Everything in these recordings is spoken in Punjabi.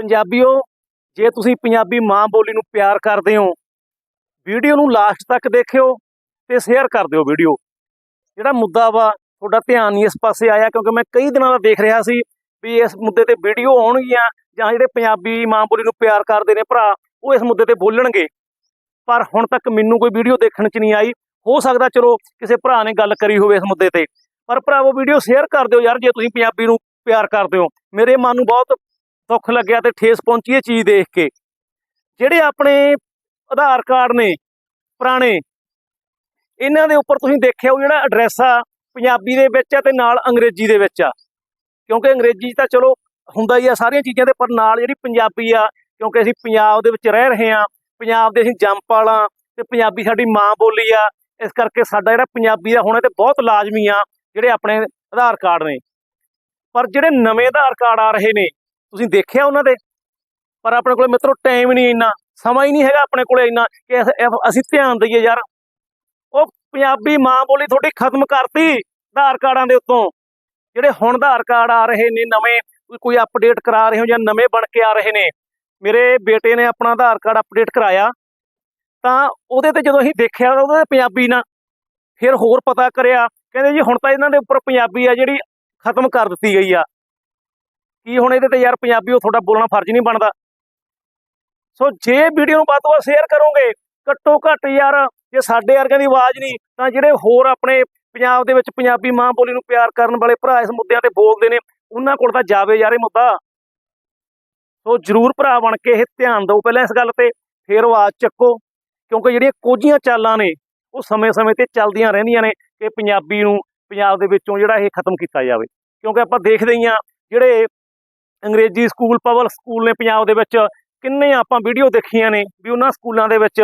ਪੰਜਾਬੀਓ, ਜੇ ਤੁਸੀਂ ਪੰਜਾਬੀ ਮਾਂ ਬੋਲੀ ਨੂੰ ਪਿਆਰ ਕਰਦੇ ਹੋ, ਵੀਡੀਓ ਨੂੰ ਲਾਸਟ ਤੱਕ ਦੇਖਿਓ ਤੇ ਸ਼ੇਅਰ ਕਰ ਦਿਓ ਵੀਡੀਓ। ਜਿਹੜਾ ਮੁੱਦਾ ਵਾ, ਤੁਹਾਡਾ ਧਿਆਨ ਨਹੀਂ ਇਸ ਪਾਸੇ ਆਇਆ ਕਿਉਂਕਿ ਮੈਂ ਕਈ ਦਿਨਾਂ ਦਾ ਦੇਖ ਰਿਹਾ ਸੀ ਵੀ ਇਸ ਮੁੱਦੇ ਤੇ ਵੀਡੀਓ ਆਉਣਗੀਆਂ ਜਾਂ ਜਿਹੜੇ ਪੰਜਾਬੀ ਮਾਂ ਬੋਲੀ ਨੂੰ ਪਿਆਰ ਕਰਦੇ ਨੇ ਭਰਾ, ਉਹ ਇਸ ਮੁੱਦੇ ਤੇ ਬੋਲਣਗੇ। ਪਰ ਹੁਣ ਤੱਕ ਮੈਨੂੰ ਕੋਈ ਵੀਡੀਓ ਦੇਖਣ ਚ ਨਹੀਂ ਆਈ। ਹੋ ਸਕਦਾ ਚਲੋ ਕਿਸੇ ਭਰਾ ਨੇ ਗੱਲ ਕਰੀ ਹੋਵੇ ਇਸ ਮੁੱਦੇ ਤੇ। ਪਰ ਭਰਾਵੋ, ਵੀਡੀਓ ਸ਼ੇਅਰ ਕਰ ਦਿਓ ਯਾਰ, ਜੇ ਤੁਸੀਂ ਪੰਜਾਬੀ ਨੂੰ ਪਿਆਰ ਕਰਦੇ ਹੋ। ਮੇਰੇ ਮਨ ਨੂੰ ਬਹੁਤ ਦੁੱਖ ਲੱਗਿਆ ਤੇ ਠੇਸ ਪਹੁੰਚੀ ਇਹ ਚੀਜ਼ ਦੇਖ ਕੇ। ਜਿਹੜੇ ਆਪਣੇ ਆਧਾਰ ਕਾਰਡ ਨੇ, ਪੁਰਾਣੇ, ਇਹਨਾਂ ਦੇ ਉੱਪਰ ਤੁਸੀਂ ਦੇਖਿਆ ਉਹ ਜਿਹੜਾ ਐਡਰੈਸ ਆ, ਪੰਜਾਬੀ ਦੇ ਵਿੱਚ ਆ ਤੇ ਨਾਲ ਅੰਗਰੇਜ਼ੀ ਦੇ ਵਿੱਚ ਆ। ਕਿਉਂਕਿ ਅੰਗਰੇਜ਼ੀ 'ਚ ਤਾਂ ਚਲੋ ਹੁੰਦਾ ਹੀ ਆ ਸਾਰੀਆਂ ਚੀਜ਼ਾਂ ਦੇ ਪਰ ਨਾਲ ਜਿਹੜੀ ਪੰਜਾਬੀ ਆ, ਕਿਉਂਕਿ ਅਸੀਂ ਪੰਜਾਬ ਦੇ ਵਿੱਚ ਰਹਿ ਰਹੇ ਆ ਪੰਜਾਬ ਦੇ ਅਸੀਂ ਜੰਪ ਵਾਲਾ ਤੇ ਪੰਜਾਬੀ ਸਾਡੀ ਮਾਂ ਬੋਲੀ ਆ, ਇਸ ਕਰਕੇ ਸਾਡਾ ਜਿਹੜਾ ਪੰਜਾਬੀ ਦਾ ਹੋਣਾ ਤੇ ਬਹੁਤ ਲਾਜ਼ਮੀ ਆ, ਜਿਹੜੇ ਆਪਣੇ ਆਧਾਰ ਕਾਰਡ ਨੇ। ਪਰ ਜਿਹੜੇ ਨਵੇਂ ਆਧਾਰ ਕਾਰਡ ਆ ਰਹੇ ਨੇ ਤੁਸੀਂ ਦੇਖਿਆ ਉਹਨਾਂ ਦੇ? ਪਰ ਆਪਣੇ ਕੋਲ ਮਿੱਤਰੋ ਟਾਈਮ ਨਹੀਂ ਇੰਨਾ, ਸਮਾਂ ਹੀ ਨਹੀਂ ਹੈਗਾ ਆਪਣੇ ਕੋਲੇ ਇੰਨਾ ਕਿ ਅਸੀਂ ਧਿਆਨ ਦਈਏ ਯਾਰ। ਉਹ ਪੰਜਾਬੀ ਮਾਂ ਬੋਲੀ ਤੁਹਾਡੀ ਖਤਮ ਕਰਤੀ ਆਧਾਰ ਕਾਰਡਾਂ ਦੇ ਉੱਤੋਂ। ਜਿਹੜੇ ਹੁਣ ਆਧਾਰ ਕਾਰਡ ਆ ਰਹੇ ਨੇ, ਨਵੇਂ ਕੋਈ- ਅਪਡੇਟ ਕਰਾ ਰਹੇ ਹੋ ਜਾਂ ਨਵੇਂ ਬਣ ਕੇ ਆ ਰਹੇ ਨੇ। ਮੇਰੇ ਬੇਟੇ ਨੇ ਆਪਣਾ ਆਧਾਰ ਕਾਰਡ ਅਪਡੇਟ ਕਰਾਇਆ। ਤਾਂ ਉਹਦੇ ਤੇ ਜਦੋਂ ਅਸੀਂ ਦੇਖਿਆ ਤਾਂ ਉਹਦੇ ਪੰਜਾਬੀ ਨਾ ਫਿਰ ਹੋਰ ਪਤਾ ਕਰਿਆ। ਕਹਿੰਦੇ ਜੀ ਹੁਣ ਤਾਂ ਇਹਨਾਂ ਦੇ ਉੱਪਰ ਪੰਜਾਬੀ ਆ ਜਿਹੜੀ ਖਤਮ ਕਰ ਦਿੱਤੀ ਗਈ ਆ। ਕੀ ਹੁਣ ਇਹਦੇ ਤੇ ਯਾਰ ਪੰਜਾਬੀ ਉਹ ਤੁਹਾਡਾ ਬੋਲਣਾ ਫਰਜ਼ ਨਹੀਂ ਬਣਦਾ? ਸੋ ਜੇ ਵੀਡੀਓ ਨੂੰ ਵੱਧ ਤੋਂ ਵੱਧ ਸ਼ੇਅਰ ਕਰੋਗੇ, ਘੱਟੋ ਘੱਟ ਯਾਰ ਜੇ ਸਾਡੇ ਵਰਗਿਆਂ ਦੀ ਆਵਾਜ਼ ਨਹੀਂ, ਤਾਂ ਜਿਹੜੇ ਹੋਰ ਆਪਣੇ ਪੰਜਾਬ ਦੇ ਵਿੱਚ ਪੰਜਾਬੀ ਮਾਂ ਬੋਲੀ ਨੂੰ ਪਿਆਰ ਕਰਨ ਵਾਲੇ ਭਰਾ ਇਸ ਮੁੱਦਿਆਂ ਤੇ ਬੋਲਦੇ ਨੇ, ਉਹਨਾਂ ਕੋਲ ਤਾਂ ਜਾਵੇ ਯਾਰ ਇਹ ਮੁੱਦਾ। ਸੋ ਜਰੂਰ ਭਰਾ ਬਣ ਕੇ ਇਹ ਧਿਆਨ ਦਿਓ ਪਹਿਲਾਂ ਇਸ ਗੱਲ ਤੇ, ਫੇਰ ਆਵਾਜ਼ ਚੱਕੋ, ਕਿਉਂਕਿ ਜਿਹੜੀਆਂ ਕੋਝੀਆਂ ਚਾਲਾਂ ਨੇ, ਉਹ ਸਮੇਂ-ਸਮੇਂ ਤੇ ਚੱਲਦੀਆਂ ਰਹਿੰਦੀਆਂ ਨੇ ਕਿ ਪੰਜਾਬੀ ਨੂੰ, ਪੰਜਾਬ ਦੇ ਵਿੱਚੋਂ ਜਿਹੜਾ ਇਹ ਖਤਮ ਕੀਤਾ ਜਾਵੇ। ਕਿਉਂਕਿ ਆਪਾਂ ਦੇਖਦੇ ਹੀ ਆ ਜਿਹੜੇ ਅੰਗਰੇਜ਼ੀ ਸਕੂਲ ਪਬਲਿਕ ਸਕੂਲ ਨੇ ਪੰਜਾਬ ਦੇ ਵਿੱਚ ਕਿੰਨੇ ਆਪਾਂ ਵੀਡੀਓ ਦੇਖੀਆਂ ਨੇ ਵੀ ਉਹਨਾਂ ਸਕੂਲਾਂ ਦੇ ਵਿੱਚ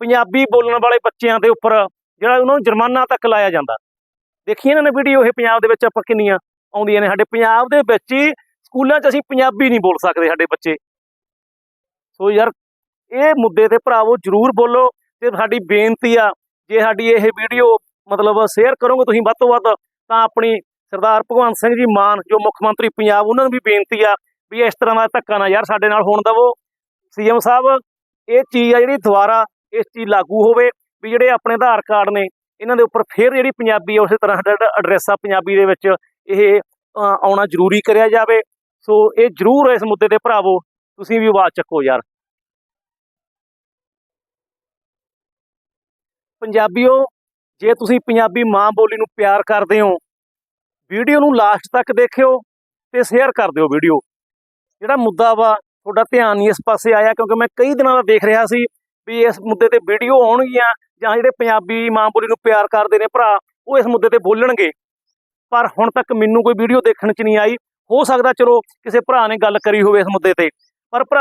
ਪੰਜਾਬੀ ਬੋਲਣ ਵਾਲੇ ਬੱਚਿਆਂ ਦੇ ਉੱਪਰ ਜਿਹੜਾ ਉਹਨਾਂ ਨੂੰ ਜੁਰਮਾਨਾ ਤੱਕ ਲਾਇਆ ਜਾਂਦਾ। ਦੇਖੀਆਂ ਇਹਨਾਂ ਨੇ ਵੀਡੀਓ ਇਹ ਪੰਜਾਬ ਦੇ ਵਿੱਚ ਆਪਾਂ ਕਿੰਨੀਆਂ ਆਉਂਦੀਆਂ ਨੇ। ਸਾਡੇ ਪੰਜਾਬ ਦੇ ਵਿੱਚ ਹੀ ਸਕੂਲਾਂ 'ਚ ਅਸੀਂ ਪੰਜਾਬੀ ਨਹੀਂ ਬੋਲ ਸਕਦੇ ਸਾਡੇ ਬੱਚੇ। ਸੋ ਯਾਰ, ਇਹ ਮੁੱਦੇ ਤੇ ਭਰਾਵੋ ਜਰੂਰ ਬੋਲੋ ਤੇ ਸਾਡੀ ਬੇਨਤੀ ਆ, ਜੇ ਸਾਡੀ ਇਹ ਵੀਡੀਓ ਮਤਲਬ ਸ਼ੇਅਰ ਕਰੋਗੇ ਤੁਸੀਂ ਵੱਧ ਤੋਂ ਵੱਧ ਤਾਂ ਆਪਣੀ ਸਰਦਾਰ ਭਗਵੰਤ ਸਿੰਘ ਜੀ ਮਾਨ, ਜੋ ਮੁੱਖ ਮੰਤਰੀ ਪੰਜਾਬ, ਉਹਨਾਂ ਨੂੰ ਵੀ ਬੇਨਤੀ ਆ ਵੀ ਇਸ ਤਰ੍ਹਾਂ ਦਾ ਧੱਕਾ ਨਾ ਯਾਰ ਸਾਡੇ ਨਾਲ ਹੋਣ ਦਵੋ। ਸੀਐਮ ਸਾਹਿਬ, ਇਹ ਚੀਜ਼ ਆ ਜਿਹੜੀ ਦੁਬਾਰਾ ਇਸ ਚੀਜ਼ ਲਾਗੂ ਹੋਵੇ ਵੀ ਜਿਹੜੇ ਆਪਣੇ ਆਧਾਰ ਕਾਰਡ ਨੇ, ਇਹਨਾਂ ਦੇ ਉੱਪਰ ਫਿਰ ਜਿਹੜੀ ਪੰਜਾਬੀ ਆ, ਉਸੇ ਤਰ੍ਹਾਂ ਸਾਡਾ ਐਡਰੈਸ ਆ ਪੰਜਾਬੀ ਦੇ ਵਿੱਚ, ਇਹ ਆਉਣਾ ਜ਼ਰੂਰੀ ਕਰਿਆ ਜਾਵੇ। ਸੋ ਇਹ ਜ਼ਰੂਰ ਇਸ ਮੁੱਦੇ ਤੇ ਭਰਾਵੋ, ਤੁਸੀਂ ਵੀ ਆਵਾਜ਼ ਚੱਕੋ ਯਾਰ। ਪੰਜਾਬੀਓ, ਜੇ ਤੁਸੀਂ ਪੰਜਾਬੀ ਮਾਂ ਬੋਲੀ ਨੂੰ ਪਿਆਰ ਕਰਦੇ ਹੋ ਵੀਡੀਓ ਨੂੰ ਲਾਸਟ ਤੱਕ ਦੇਖਿਓ ਤੇ ਸ਼ੇਅਰ ਕਰ ਦਿਓ ਵੀਡੀਓ। ਜਿਹੜਾ ਮੁੱਦਾ ਵਾ, ਤੁਹਾਡਾ ਧਿਆਨ ਨਹੀਂ ਇਸ ਪਾਸੇ ਆਇਆ ਕਿਉਂਕਿ ਮੈਂ ਕਈ ਦਿਨਾਂ ਦਾ ਦੇਖ ਰਿਹਾ ਸੀ ਵੀ ਇਸ ਮੁੱਦੇ ਤੇ ਵੀਡੀਓ ਆਉਣਗੀਆਂ ਜਾਂ ਜਿਹੜੇ ਪੰਜਾਬੀ ਮਾਂ ਬੋਲੀ ਨੂੰ ਪਿਆਰ ਕਰਦੇ ਨੇ ਭਰਾ, ਉਹ ਇਸ ਮੁੱਦੇ ਤੇ ਬੋਲਣਗੇ। ਪਰ ਹੁਣ ਤੱਕ ਮੈਨੂੰ ਕੋਈ ਵੀਡੀਓ ਦੇਖਣ ਚ ਨਹੀਂ ਆਈ। ਹੋ ਸਕਦਾ ਚਲੋ ਕਿਸੇ ਭਰਾ ਨੇ ਗੱਲ ਕਰੀ ਹੋਵੇ ਇਸ ਮੁੱਦੇ ਤੇ। ਪਰ ਭਰਾ